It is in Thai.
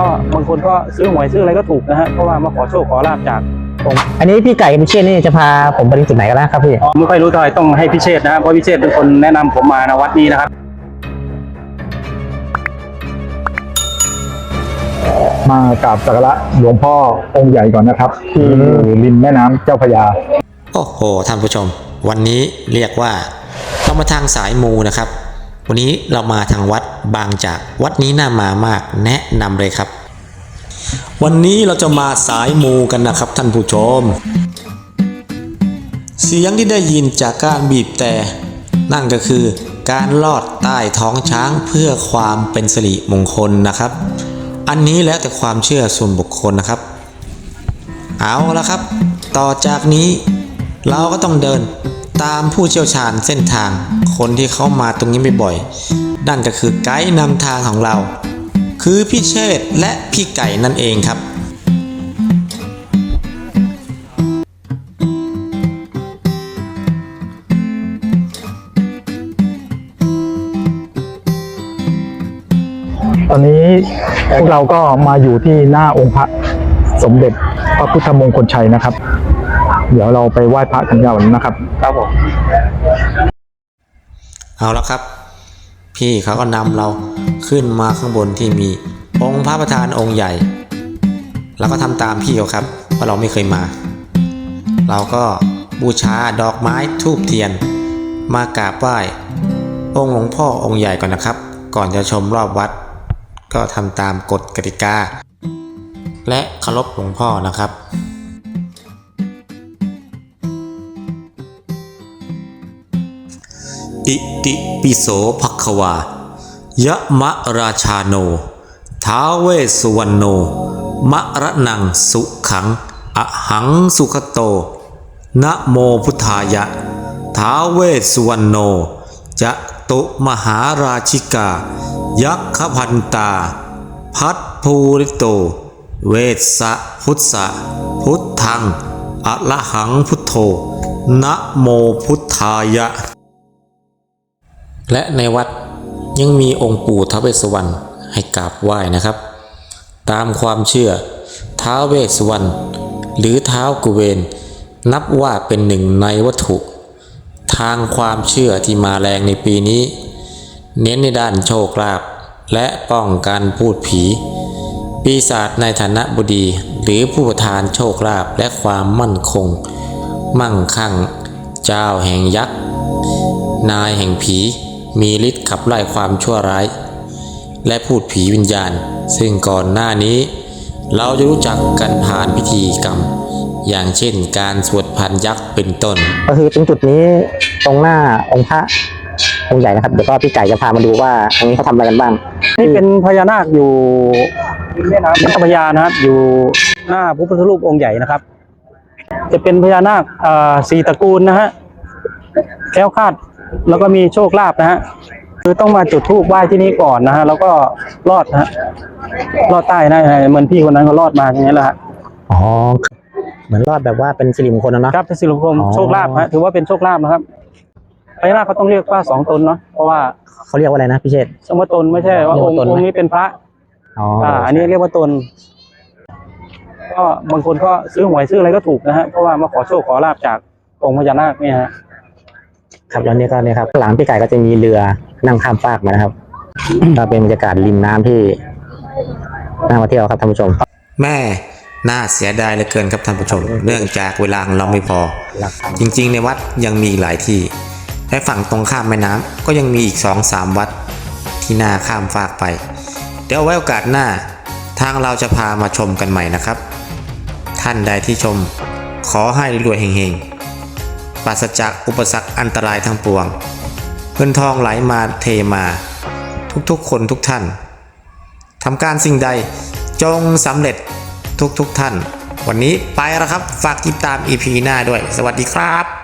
ก็บางคนก็ซื้อหวยซื้ออะไรก็ถูกนะฮะเพราะว่ามาขอโชคขอลาบจากองค์อันนี้พี่ไก่กับพี่เชษนี่จะพาผมไปถึงจุดไหนกันแล้วครับพี่อ๋อไม่ค่อยรู้เท่าไหร่ต้องให้พิเชษนะเพราะพิเชษเป็นคนแนะนำผมมานะวัดนี้นะครับ มากราบสักการะหลวงพ่อองค์ใหญ่ก่อนนะครับ ที่อยู่ริมแม่น้ำเจ้าพระยา โอ้โหท่านผู้ชม วันนี้เรียกว่าเรามาทางสายมูนะครับ วันนี้เรามาทางวัดบางจากวัดนี้น่ามามากแนะนำเลยครับ วันนี้เราจะมาสายมูกันนะครับท่านผู้ชม เสียงที่ได้ยินจากการบีบแต่ นั่นก็คือการลอดใต้ท้องช้างเพื่อความเป็นสิริมงคลนะครับ อันนี้แล้วแต่ความเชื่อส่วนบุคคลนะครับ เอาละครับ ต่อจากนี้เราก็ต้องเดิน ตามผู้เชี่ยวชาญเส้นทาง คนที่เขามาตรงนี้บ่อยๆนั่นก็คือไกด์นำทางของเรา คือพี่เชษและพี่ไก่นั่นเองครับตอนนี้พวกเราก็มาอยู่ที่หน้าองค์พระสมเด็จพระพุทธมงคลชัยนะครับ เดี๋ยวเราไปไหว้พระกันก่อนนะครับ ครับผมเอาละครับ พี่เขาก็นำเราขึ้นมาข้างบนที่มีองค์พระประธานองค์ใหญ่เราก็ทำตามพี่เขาครับเพราะเราไม่เคยมา เราก็บูชาดอกไม้ทูบเทียน มากราบไหว้องค์หลวงพ่อองค์ใหญ่ก่อนนะครับ ก่อนจะชมรอบวัด ก็ทำตามกฎกติกา และเคารพหลวงพ่อนะครับ อิติปิโสภควายะมะราชาโน ท้าเวสุวรรณโน มะระนังสุขัง อหังสุขโต นะโมพุทธายะ ท้าเวสุวรรณโน จะตุมหาราชิกา ยักขพันตา พัทภูริโต เวสสะพุทธะพุทธังอะระหังพุทโธ นะโมพุทธายะ และในวัดยังมีองค์ปู่ท้าวเวสสวรรณให้กราบไหว้นะครับ ตามความเชื่อท้าวเวสสวรรณหรือท้าวกุเวน นับว่าเป็นหนึ่งในวัตถุ ทางความเชื่อที่มาแรงในปีนี้ เน้นในด้านโชคลาภและป้องกันพูดผี ปีศาจในฐานะบดีหรือผู้ประทานโชคลาภและความมั่นคง มั่งคั่ง เจ้าแห่งยักษ์ นายแห่งผี มีฤทธิ์ขับไล่ความชั่วร้าย และพูดผีวิญญาณ ซึ่งก่อนหน้านี้ เราจะรู้จักกันผ่านพิธีกรรม อย่างเช่นการสวดพันยักษ์เป็นต้น ก็คือตรงจุดนี้ตรงหน้าองค์พระองค์ใหญ่นะครับเดี๋ยวก็พี่ไก่จะพามาดูว่าตรงนี้เขาทำอะไรกันบ้าง นี่เป็นพญานาคอยู่แม่น้ำเจ้าพระยานะครับ อยู่หน้าพระพุทธรูปองค์ใหญ่นะครับ จะเป็นพญานาคเอ่อสี่ตระกูลนะฮะแคล้วคลาด แล้วก็มีโชคลาภนะฮะคือต้องมาจุดธูปไหว้ที่นี่ก่อนนะฮะแล้วก็รอดนะฮะรอดใต้นะเหมือนพี่คนนั้นก็รอดมาอย่างนี้ยแหละฮะอ๋อเหมือนรอดแบบว่าเป็นสิริมงคลนะเนาะครับเป็นสิริมงคลอ๋อโชคลาภฮะถือว่าเป็นโชคลาภนะครับพญานาคเขาต้องเรียกว่าสองตนเนาะเพราะว่าเขาเรียกว่าอะไรนะพี่เชษฐ์สมมติตนไม่ใช่ว่าเรียกองว่าค์ตนไหมองค์นี้เป็นพระอ๋ออ่าอันนี้เรียกว่าตนก็บางคนก็ซื้อหวยซื้ออะไรก็ถูกนะฮะเพราะว่ามาขอโชคขอลาบจากองค์พญานาคเนี่ยฮะ ครับแล้วนี่ก็เนี่ยครับหลังพี่ไก่ก็จะมีเรือนั่งข้ามฟากมานะครับ ก็เป็นบรรยากาศริมน้ำที่น่ามาเที่ยวครับท่านผู้ชม แม่น่าเสียดายเหลือเกินครับท่านผู้ชม เนื่องจากเวลาของเราไม่พอ จริงๆ ในวัดยังมีอีกหลายที่และฝั่งตรงข้ามแม่น้ำก็ยังมีอีก 2-3 วัดที่น่าข้ามฟากไป เดี๋ยวไว้โอกาสหน้า ทางเราจะพามาชมกันใหม่นะครับ ท่านใดที่ชม ขอให้รวยเฮงๆ ปราศจากอุปสรรคอันตรายทั้งปวง เงินทองไหลมาเทมา ทุกๆคนทุกท่านทำการสิ่งใดจงสำเร็จทุกๆทท่าน วันนี้ไปแล้วครับ ฝากติดตาม EP หน้าด้วย สวัสดีครับ